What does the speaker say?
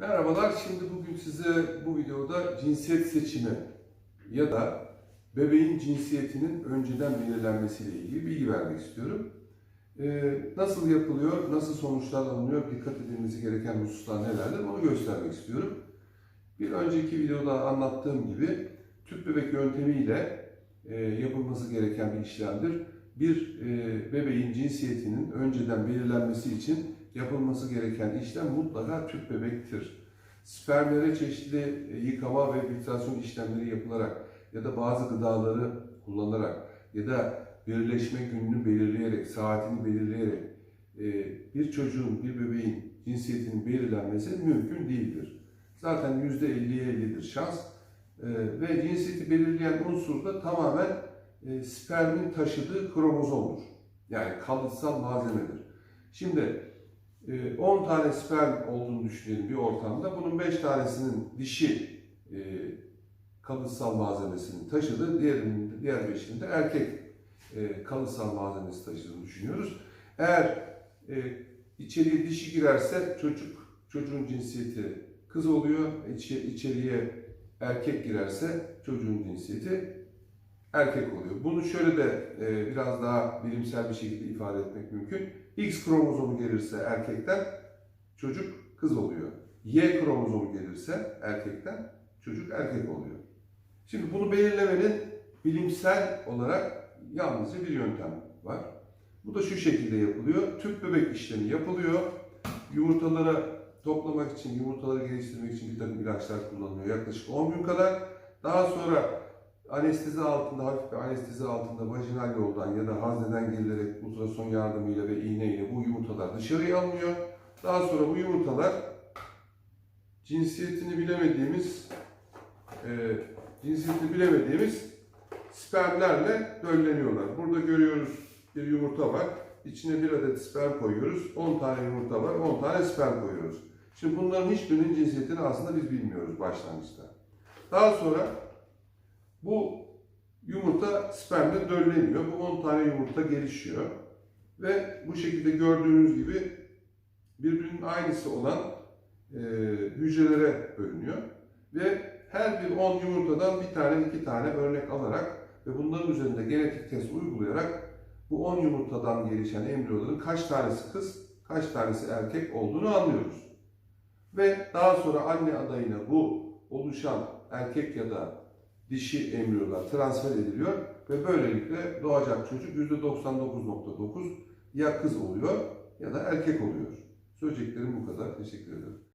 Merhabalar, şimdi bugün size bu videoda cinsiyet seçimi ya da bebeğin cinsiyetinin önceden belirlenmesiyle ilgili bilgi vermek istiyorum. Ee, nasıl yapılıyor, nasıl sonuçlar alınıyor, dikkat edilmesi gereken hususlar nelerdir onu göstermek istiyorum. Bir önceki videoda anlattığım gibi tüp bebek yöntemiyle e, yapılması gereken bir işlemdir. Bir e, bebeğin cinsiyetinin önceden belirlenmesi için yapılması gereken işlem mutlaka tüp bebektir. Spermlere çeşitli e, yıkama ve filtrasyon işlemleri yapılarak ya da bazı gıdaları kullanarak ya da birleşme gününü belirleyerek, saatini belirleyerek e, bir çocuğun, bir bebeğin cinsiyetinin belirlenmesi mümkün değildir. Zaten %50'ye 50'dir şans. E, ve cinsiyeti belirleyen unsur da tamamen spermin taşıdığı kromozomdur. Yani kalıtsal malzemedir. Şimdi 10 tane sperm olduğunu düşünelim bir ortamda. Bunun 5 tanesinin dişi e, kalıtsal malzemesini taşıdığı, diğerinin, diğer 5'inin de erkek e, kalıtsal malzemesi taşıdığını düşünüyoruz. Eğer e, içeriye dişi girerse çocuk çocuğun cinsiyeti kız oluyor. İçe, içeriye erkek girerse çocuğun cinsiyeti erkek oluyor. Bunu şöyle de e, biraz daha bilimsel bir şekilde ifade etmek mümkün. X kromozomu gelirse erkekten çocuk kız oluyor. Y kromozomu gelirse erkekten çocuk erkek oluyor. Şimdi bunu belirlemenin bilimsel olarak yalnızca bir yöntem var. Bu da şu şekilde yapılıyor. Tüp bebek işlemi yapılıyor. Yumurtaları toplamak için, yumurtaları geliştirmek için bir takım ilaçlar kullanılıyor. Yaklaşık 10 gün kadar. Daha sonra anestezi altında, hafif bir anestezi altında vajinal yoldan ya da hazneden gelilerek ultrason yardımıyla ve iğneyle bu yumurtalar dışarıya alınıyor. Daha sonra bu yumurtalar cinsiyetini bilemediğimiz e, cinsiyetini bilemediğimiz spermlerle dölleniyorlar. Burada görüyoruz bir yumurta var. İçine bir adet sperm koyuyoruz. 10 tane yumurta var. 10 tane sperm koyuyoruz. Şimdi bunların hiçbirinin cinsiyetini aslında biz bilmiyoruz başlangıçta. Daha sonra bu yumurta spermle dölleniyor. Bu 10 tane yumurta gelişiyor. Ve bu şekilde gördüğünüz gibi birbirinin aynısı olan e, hücrelere bölünüyor. Ve her bir 10 yumurtadan bir tane iki tane örnek alarak ve bunların üzerinde genetik test uygulayarak bu 10 yumurtadan gelişen embriyoların kaç tanesi kız, kaç tanesi erkek olduğunu anlıyoruz. Ve daha sonra anne adayına bu oluşan erkek ya da dişi embriyolar transfer ediliyor ve böylelikle doğacak çocuk %99.9 ya kız oluyor ya da erkek oluyor. Söyleyeceklerim bu kadar. Teşekkür ederim.